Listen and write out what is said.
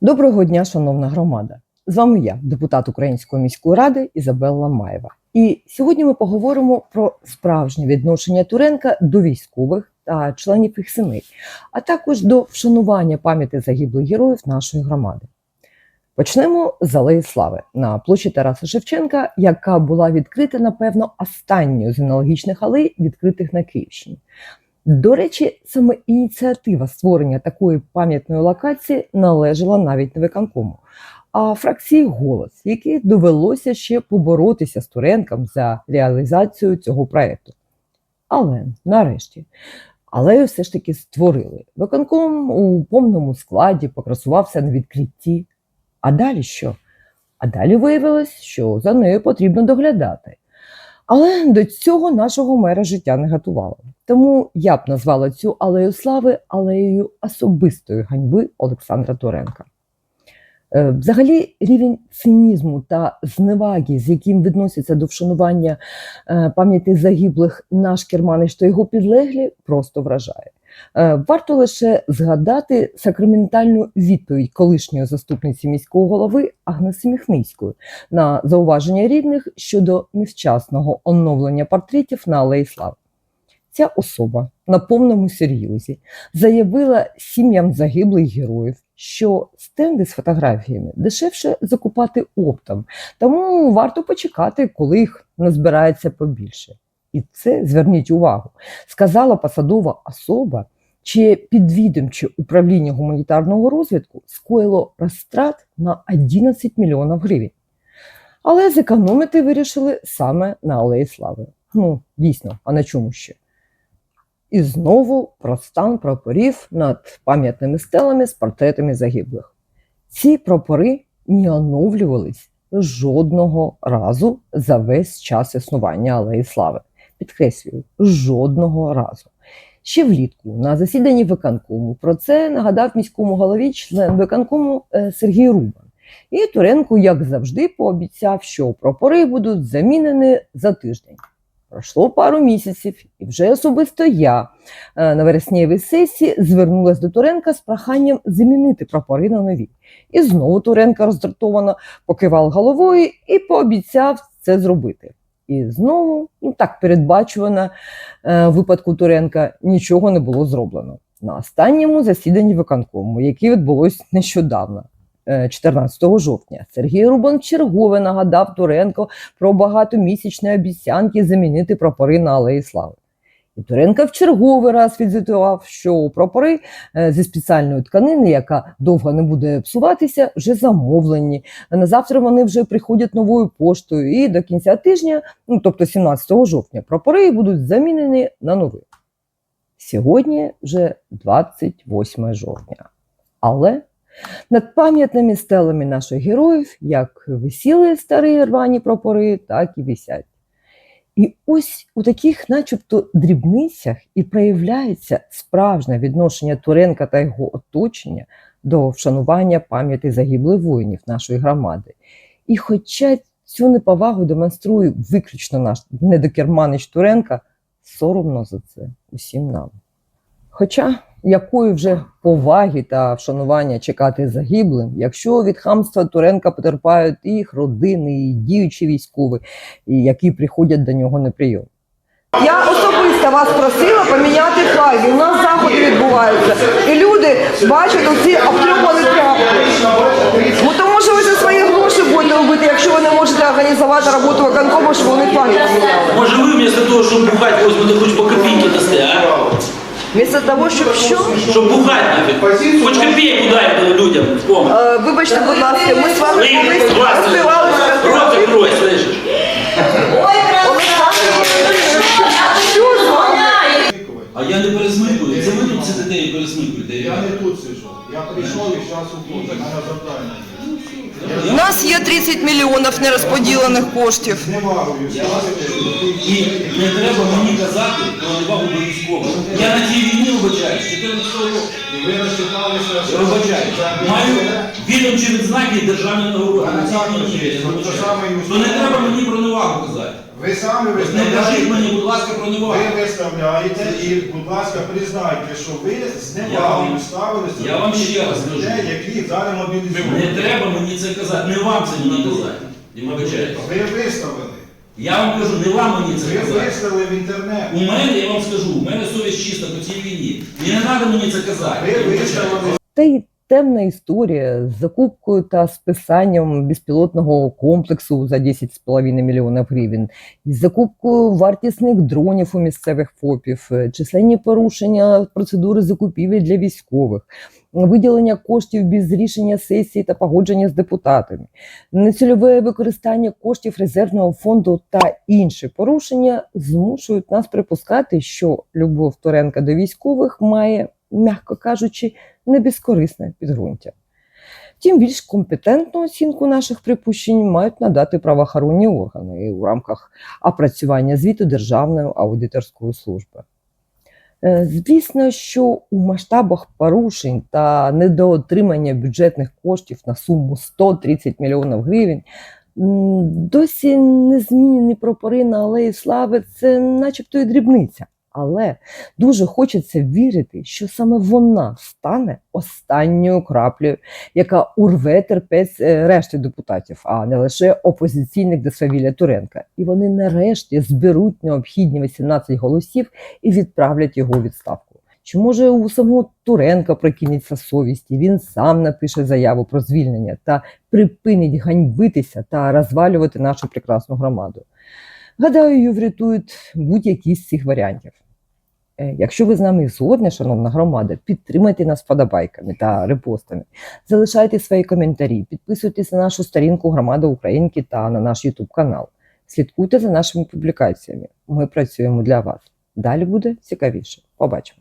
Доброго дня, шановна громада. З вами я, депутат Української міської ради Ізабелла Маєва. І сьогодні ми поговоримо про справжнє відношення Туренка до військових та членів їх сімей, а також до вшанування пам'яті загиблих героїв нашої громади. Почнемо з Алеї Слави на площі Тараса Шевченка, яка була відкрита, напевно, останньою з аналогічних алей, відкритих на Київщині. До речі, саме ініціатива створення такої пам'ятної локації належала навіть не виконкому, а фракції голос, якій довелося ще поборотися з Туренком за реалізацію цього проєкту. Але нарешті алею все ж таки створили. Виконком у повному складі покрасувався на відкритті. А далі що? А далі виявилось, що за нею потрібно доглядати. Але до цього нашого мера життя не готувало. Тому я б назвала цю алею слави алеєю особистої ганьби Олександра Туренка. Е, Взагалі, рівень цинізму та зневаги, з яким відносяться до вшанування е, пам'яті загиблих наш керманич та його підлеглі, просто вражає. Е, Варто лише згадати сакраментальну відповідь колишньої заступниці міського голови Агнеси Міхницької на зауваження рідних щодо невчасного оновлення портретів на Алеї Слави. Ця особа на повному серйозі заявила сім'ям загиблих героїв, що стенди з фотографіями дешевше закупати оптом, тому варто почекати, коли їх назбирається побільше. І це зверніть увагу, сказала посадова особа, чиє підвідомче управління гуманітарного розвитку скоїло розтрат на 11 мільйонів гривень. Але зекономити вирішили саме на Алеї Слави. Ну, дійсно, а на чому ще? І знову про стан прапорів над пам'ятними стелами з портретами загиблих. Ці прапори не оновлювались жодного разу за весь час існування Алеї Слави. Підкреслюю, жодного разу. Ще влітку на засіданні виконкому про це нагадав міському голові член виконкому е, Сергій Рубан. І Туренко, як завжди, пообіцяв, що прапори будуть замінені за тиждень. Пройшло пару місяців, і вже особисто я е, на вересневій сесії звернулася до Туренка з проханням замінити прапори на нові. І знову Туренко роздратовано покивав головою і пообіцяв це зробити. І знову, ну так передбачувано, е, випадку Туренка нічого не було зроблено. На останньому засіданні виконкому, яке відбулось нещодавно, е, 14 жовтня, Сергій Рубан чергове нагадав Туренко про багатомісячні обіцянки замінити прапори на Алеї Слави. І в черговий раз відзвітував, що прапори е, зі спеціальної тканини, яка довго не буде псуватися, вже замовлені. На завтра вони вже приходять новою поштою, і до кінця тижня, ну тобто 17 жовтня, прапори будуть замінені на нові. Сьогодні вже 28 жовтня. Але над пам'ятними стелами наших героїв як висіли старі рвані прапори, так і висять. І ось у таких, начебто, дрібницях і проявляється справжнє відношення Туренка та його оточення до вшанування пам'яті загиблих воїнів нашої громади. І хоча цю неповагу демонструє виключно наш недокерманич Туренка, соромно за це усім нам. Хоча якої вже поваги та вшанування чекати загиблим, якщо від хамства Туренка потерпають і їх родини, і діючі військові, які приходять до нього на прийом. Я особисто вас просила поміняти флаги. У нас заходи відбуваються. І люди бачать оці обтрюпані прапори. Ну тому що ви за свої гроші будете робити, якщо ви не можете організувати роботу виконкому, щоб вони флаги. Може ви вместо того, щоб бухати, возьмете хоч по копійки дасте, а? Вместо того, щоб що? Щоб бухати. Хоч копійку дайте людям в помощь. Е, вибачте, будь ласка, ми з вами Ви колись розбивалися. Сидите і. Я не тут сижу. Я прийшов і зараз уходжу. У мене завдання. У нас є 30 мільйонів нерозподілених коштів. І не треба мені казати про увагу військових. Я на цій війні вибачаюсь, 14 року. І ви розчиталися, що... Вибачаюсь. Маю відомчі відзнаки і державні нагороди. на цій війні. Я вибачаюсь. У То не треба мені про невагу казати. Ви самі Не кажіть мені, будь ласка, про ви виставляєте і, будь ласка, признайте, що ви з невагою вам- ставилися я вам ще раз людей, кажу. які зараз Не мобілізують. треба мені це казати, не вам це мені казати. Ви виставили. Я вам кажу, не вам мені це Ви казати. виставили в інтернет. У мене, я вам скажу, у мене совість чиста по цій війні. І не треба мені це казати. Ви виставили Та й темна історія з закупкою та списанням безпілотного комплексу за 10,5 мільйонів гривень, із закупкою вартісних дронів у місцевих ФОПів, е, численні порушення процедури закупівель для військових, виділення коштів без рішення сесії та погодження з депутатами, нецільове використання коштів резервного фонду та інші порушення змушують нас припускати, що Любов Туренка до військових має, м'яко кажучи, не безкорисне підґрунтя. Тим більш компетентну оцінку наших припущень мають надати правоохоронні органи у рамках опрацювання звіту Державної аудиторської служби. Е, Звісно, що у масштабах порушень та недоотримання бюджетних коштів на суму 130 мільйонів гривень досі не змінені прапори на Алеї Слави це начебто і дрібниця. Але дуже хочеться вірити, що саме вона стане останньою краплею, яка урве терпець е, решти депутатів, а не лише опозиційних до Туренка. І вони нарешті зберуть необхідні 18 голосів і відправлять його у відставку. Чи може у самого Туренка прокинеться совість, і він сам напише заяву про звільнення та припинить ганьбитися та розвалювати нашу прекрасну громаду? Гадаю, її врятують будь-які з цих варіантів. Е, Якщо ви з нами згодні, шановна громада, підтримайте нас вподобайками та репостами. Залишайте свої коментарі, підписуйтесь на нашу сторінку Громада Українки та на наш YouTube канал. Слідкуйте за нашими публікаціями. Ми працюємо для вас. Далі буде цікавіше. Побачимо.